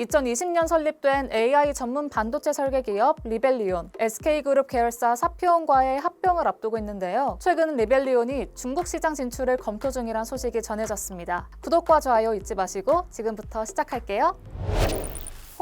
2020년 설립된 AI 전문 반도체 설계 기업 리벨리온, SK그룹 계열사 사피온과의 합병을 앞두고 있는데요. 최근 리벨리온이 중국 시장 진출을 검토 중이란 소식이 전해졌습니다. 구독과 좋아요 잊지 마시고 지금부터 시작할게요.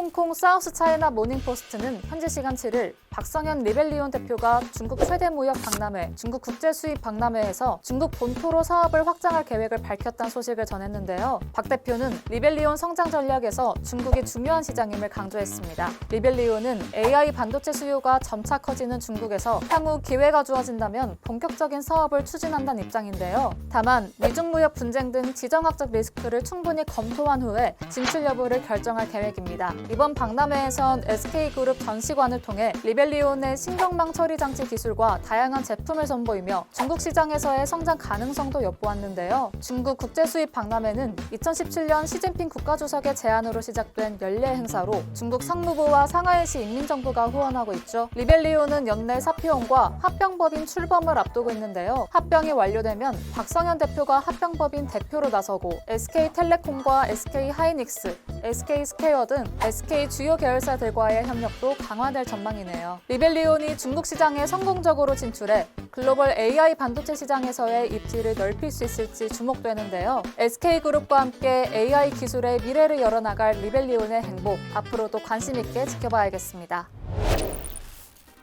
홍콩 사우스 차이나 모닝포스트는 현지 시간 7일 박성현 리벨리온 대표가 중국 최대 무역 박람회, 중국 국제 수입 박람회에서 중국 본토로 사업을 확장할 계획을 밝혔다는 소식을 전했는데요. 박 대표는 리벨리온 성장 전략에서 중국이 중요한 시장임을 강조했습니다. 리벨리온은 AI 반도체 수요가 점차 커지는 중국에서 향후 기회가 주어진다면 본격적인 사업을 추진한다는 입장인데요. 다만 미중 무역 분쟁 등 지정학적 리스크를 충분히 검토한 후에 진출 여부를 결정할 계획입니다. 이번 박람회에선 SK그룹 전시관을 통해 리벨리온의 신경망 처리 장치 기술과 다양한 제품을 선보이며 중국 시장에서의 성장 가능성도 엿보았는데요. 중국 국제 수입 박람회는 2017년 시진핑 국가주석의 제안으로 시작된 연례 행사로 중국 상무부와 상하이시 인민정부가 후원하고 있죠. 리벨리온은 연내 사피온과 합병법인 출범을 앞두고 있는데요. 합병이 완료되면 박성현 대표가 합병법인 대표로 나서고 SK텔레콤과 SK하이닉스, SK스퀘어 등 SK 주요 계열사들과의 협력도 강화될 전망이네요. 리벨리온이 중국 시장에 성공적으로 진출해 글로벌 AI 반도체 시장에서의 입지를 넓힐 수 있을지 주목되는데요. SK그룹과 함께 AI 기술의 미래를 열어나갈 리벨리온의 행보 앞으로도 관심 있게 지켜봐야겠습니다.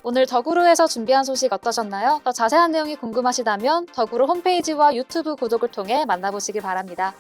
오늘 덕으로에서 준비한 소식 어떠셨나요? 더 자세한 내용이 궁금하시다면 덕으로 홈페이지와 유튜브 구독을 통해 만나보시기 바랍니다.